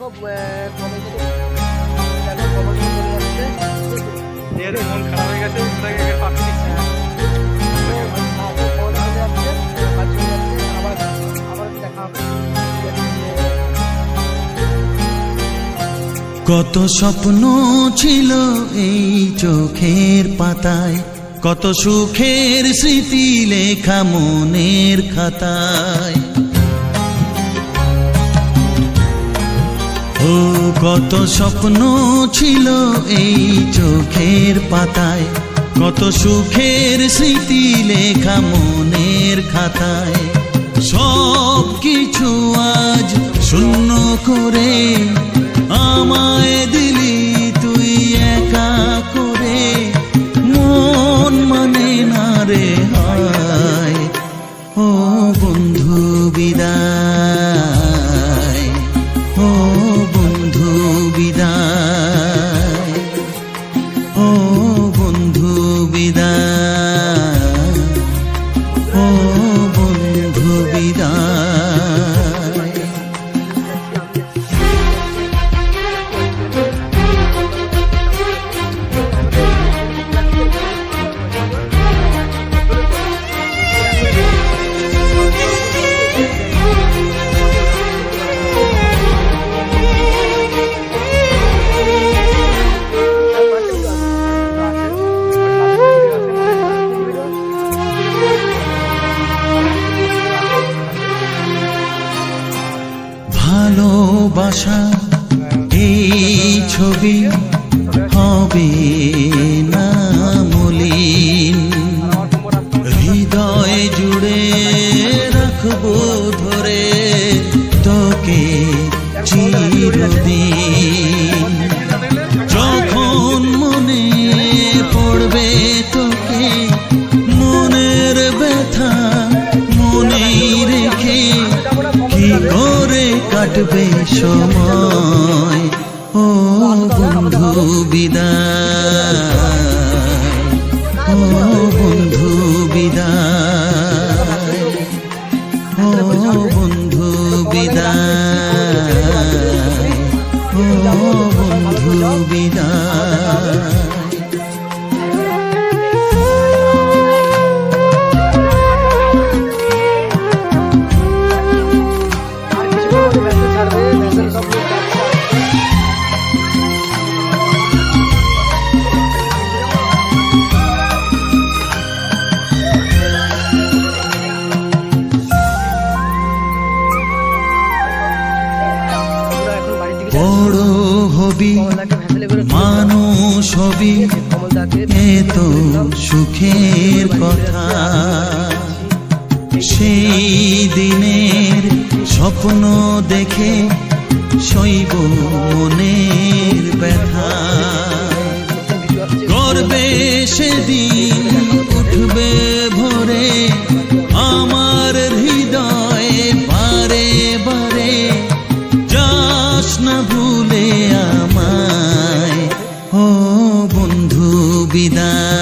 এর মন খারাপ হয়ে গেছে ওটাকে আবার আবার দেখা কত স্বপ্ন ছিল এই চোখের পাতায় কত সুখের স্মৃতি লেখা মনের খাতায়। ও, কত স্বপ্ন ছিল এই চোখের পাতায়। কত সুখের স্মৃতি লেখা মনের খাতায়। সব কিছু আজ শূন্য করে আমায় দিলি তুই একা করে। মন মানে না রে হায়। ও বন্ধু বিদায়। ও ভালোবাসা এই ছবি হবে না মলিন। হৃদয় জুড়ে কাটবে সময়। ও বন্ধু বিদায়। ও বন্ধু বিদায়। ও বন্ধু বিদায়। ও বন্ধু বিদায়। বড় হবি, মানুষ হবি কমলদাকে এ তো সুখের কথা। সেই দিনের স্বপ্ন দেখে শৈব মনের ব্যথা। করবে সেদিন বিদায়